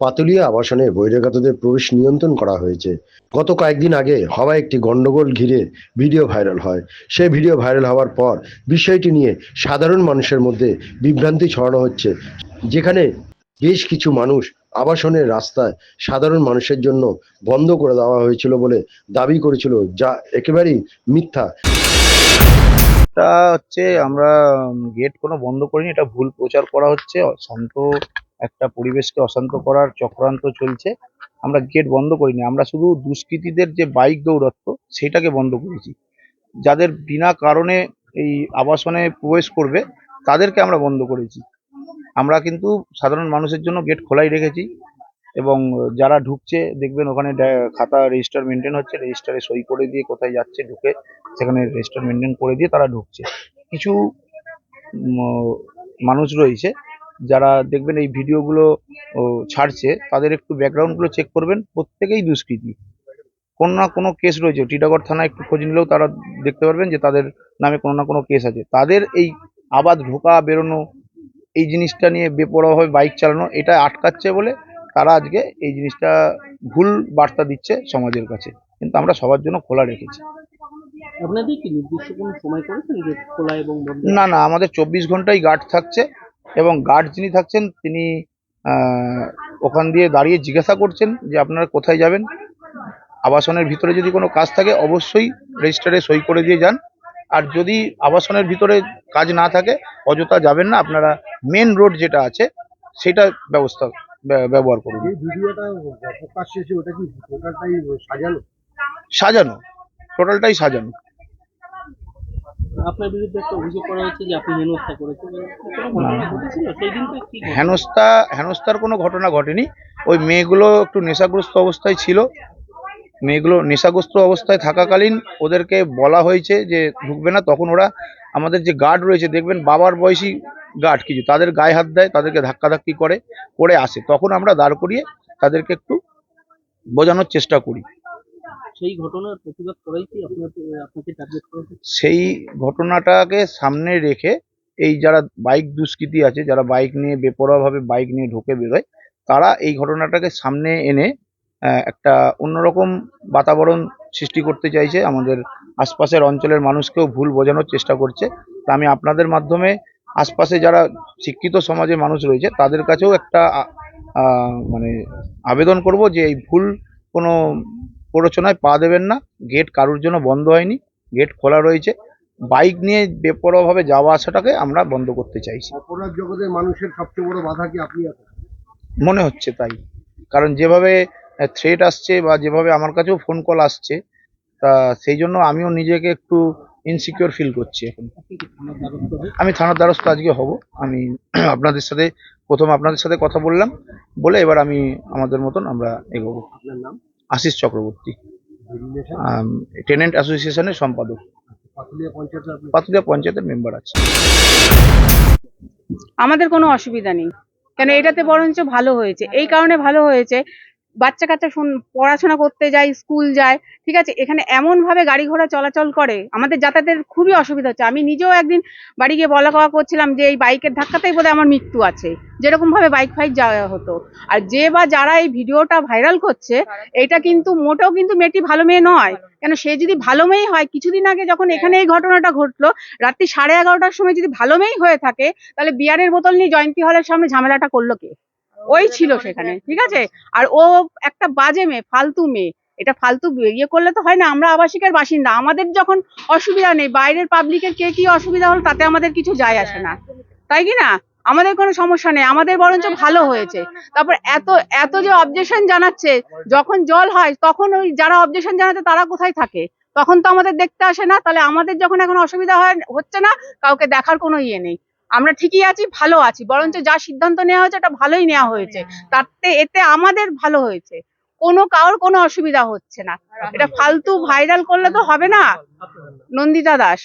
পাতুলিয়া আবাসনে বহিরাগতদের প্রবেশ নিয়ন্ত্রণ করা হয়েছে। গত কয়েকদিন আগে হওয়া একটি গন্ডগোল ঘিরে ভিডিও ভাইরাল হয়। সেই ভিডিও ভাইরাল হওয়ার পর বিষয়টি নিয়ে সাধারণ মানুষের মধ্যে বিভ্রান্তি ছড়ানো হচ্ছে। যেখানে বেশ কিছু মানুষ আবাসনের রাস্তায় সাধারণ মানুষের জন্য বন্ধ করে দেওয়া হয়েছিল বলে দাবি করেছিল, যা একেবারেই মিথ্যা। হচ্ছে আমরা গেট কোনো বন্ধ করিনি, এটা ভুল প্রচার করা হচ্ছে। শান্ত একটা পরিবেশকে অশান্ত করার চক্রান্ত চলছে। আমরা গেট বন্ধ করিনি। আমরা শুধু দুষ্কৃতীদের যে বাইক দৌরাত্ম, সেটাকে বন্ধ করেছি। যাদের বিনা কারণে এই আবাসনে প্রবেশ করবে, তাদেরকে আমরা বন্ধ করেছি। আমরা কিন্তু সাধারণ মানুষের জন্য গেট খোলাই রেখেছি এবং যারা ঢুকছে, দেখবেন ওখানে খাতা রেজিস্টার মেনটেন হচ্ছে। রেজিস্টারে সই করে দিয়ে কোথায় যাচ্ছে, ঢুকে সেখানে রেজিস্টার মেনটেন করে দিয়ে তারা ঢুকছে। কিছু মানুষ রয়েছে যারা দেখবেন এই ভিডিওগুলো ও, ছাড়ছে তাদের একটু ব্যাকগ্রাউন্ডগুলো চেক করবেন প্রত্যেকেই দুষ্কৃতী। কোনো না কোনো কেস রয়েছে টিটাগড় থানায় একটু খোঁজ নিলেও তারা দেখতে পারবেন যে তাদের নামে কোনো না কোনো কেস আছে। তাদের এই আবাদ ঢোকা বেরোনো এই জিনিসটা নিয়ে বেপরোয়াভাবে বাইক চালানো এটা আটকাচ্ছে বলে তারা আজকে এই জিনিসটা ভুল বার্তা দিচ্ছে সমাজের কাছে। কিন্তু আমরা সবার জন্য খোলা রেখেছি। আপনাদের কি নির্দিষ্ট কোনো সময় করেছেন যে খোলা এবং না না আমাদের চব্বিশ ঘন্টাই গার্ড থাকছে। এবং গার্ড যিনি থাকছেন তিনি ওখান দিয়ে দাঁড়িয়ে জিজ্ঞাসা করছেন যে আপনারা কোথায় যাবেন। আবাসনের ভিতরে যদি কোনো কাজ থাকে অবশ্যই রেজিস্টারে সই করে দিয়ে যান। আর যদি আবাসনের ভিতরে কাজ না থাকে অযথা যাবেন না আপনারা মেন রোড যেটা আছে সেটা ব্যবস্থা ব্যবহার করুন। সাজানো? টোটালটাই সাজানো। আপনার বিরুদ্ধে একটা অভিযোগ করা হচ্ছে যে আপনি হেনস্থা করেছেন? হেনস্থা হেনস্থার কোনো ঘটনা ঘটেনি। ওই মেয়েগুলো একটু নেশাগ্রস্ত অবস্থায় ছিল। মেয়েগুলো নেশাগ্রস্ত অবস্থায় থাকাকালীন ওদেরকে বলা হয়েছে যে ঢুকবে না। তখন ওরা আমাদের যে গার্ড রয়েছে দেখবেন বাবার বয়সী গার্ড কিছু তাদের গায়ে হাত দেয় তাদেরকে ধাক্কাধাক্কি করে করে আসে। তখন আমরা দাঁড় করিয়ে তাদেরকে একটু বোঝানোর চেষ্টা করি। সেই ঘটনার প্রতিবাদ করাই কি আপনাকে টার্গেট করা সেই ঘটনাটাকে সামনে রেখে এই যারা বাইক দুষ্কৃতী আছে, যারা বাইক নিয়ে বেপরোয়াভাবে বাইক নিয়ে ঢুকে বেরোয়, তারা এই ঘটনাটাকে সামনে এনে একটা অন্যরকম বাতাবরণ সৃষ্টি করতে চাইছে। আমাদের আশপাশের অঞ্চলের মানুষকেও ভুল বোঝানোর চেষ্টা করছে। তা আমি আপনাদের মাধ্যমে আশপাশে যারা শিক্ষিত সমাজের মানুষ রয়েছে, তাদের কাছেও একটা মানে আবেদন করব যে এই ভুল কোনো প্ররোচনায় পা দেবেন না গেট কারোর জন্য বন্ধ হয়নি গেট খোলা রয়েছে। বাইক নিয়ে বেপরোয়াভাবে যাওয়া আসাটাকে আমরা বন্ধ করতে চাইছি। অপরাধ জগতের মানুষের সবচেয়ে বড় বাধা কি আপনি মনে হচ্ছে তাই। কারণ যেভাবে থ্রেট আসছে বা যেভাবে আমার কাছেও ফোন কল আসছে তা সেই জন্য আমিও নিজেকে একটু ইনসিকিউর ফিল করছি এখন। আমি থানার দ্বারস্থ আজকে হব। আমি আপনাদের সাথে প্রথম আপনাদের সাথে কথা বললাম বলে এবার আমি আমাদের মতন আমরা এগোবো। আপনার নাম? আশিস চক্রবর্তী। টেনেন্ট অ্যাসোসিয়েশনের সম্পাদক। পাতুলিয়া পঞ্চায়েতের মেম্বার আছে। আমাদের কোনো অসুবিধা নেই। কেন এটাতে বরঞ্চ ভালো হয়েছে। এই কারণে ভালো হয়েছে বাচ্চা কাচ্চা শুন পড়াশোনা করতে যায় স্কুল যায় ঠিক আছে? এখানে এমন ভাবে গাড়ি ঘোড়া চলাচল করে আমাদের যাতায়াতের খুবই অসুবিধা হচ্ছে। আমি নিজেও একদিন বাড়ি গিয়ে বলা কওয়া করছিলাম যে এই বাইকের ধাক্কাতেই বোধহয় আমার মৃত্যু আছে। যেরকম ভাবে বাইক ফাইক যাওয়া হতো। আর যে বা যারা এই ভিডিওটা ভাইরাল করছে এটা কিন্তু মোটেও কিন্তু মেয়েটি ভালো মেয়ে নয়। কেন সে যদি ভালো মেয়ে হয় কিছুদিন আগে যখন এখানে এই ঘটনাটা ঘটলো রাত্রি সাড়ে এগারোটার সময় যদি ভালো মেয়ে হয়ে থাকে তাহলে বিয়ারের বোতল নিয়ে জয়ন্তী হলের সামনে ঝামেলাটা করল কে? ওই ছিল সেখানে ঠিক আছে? আর ও একটা বাজে মেয়ে ফালতু মেয়ে। এটা ফালতু ইয়ে করলে তো হয় না আমরা আবাসিকের বাসিন্দা। আমাদের যখন অসুবিধা নেই বাইরের পাবলিকের কে কি অসুবিধা হল তাতে আমাদের কিছু যায় আসে না। তাই কি না? আমাদের কোনো সমস্যা নেই আমাদের বরঞ্চ ভালো হয়েছে। তারপর এত এত যে অবজেকশন জানাচ্ছে যখন জল হয় তখন ওই যারা অবজেকশন জানাচ্ছে তারা কোথায় থাকে? তখন তো আমাদের দেখতে আসে না তাহলে আমাদের যখন এখন অসুবিধা হয় হচ্ছে না কাউকে দেখার কোনো ইয়ে নেই। আমরা ঠিকই আছি ভালো আছি বরঞ্চ যা সিদ্ধান্ত নেওয়া হয়েছে এটা ভালোই নেওয়া হয়েছে। তাতে এতে আমাদের ভালো হয়েছে। কোনো কারোর কোনো অসুবিধা হচ্ছে না। এটা ফালতু ভাইরাল করলে তো হবে না। নন্দিতা দাস।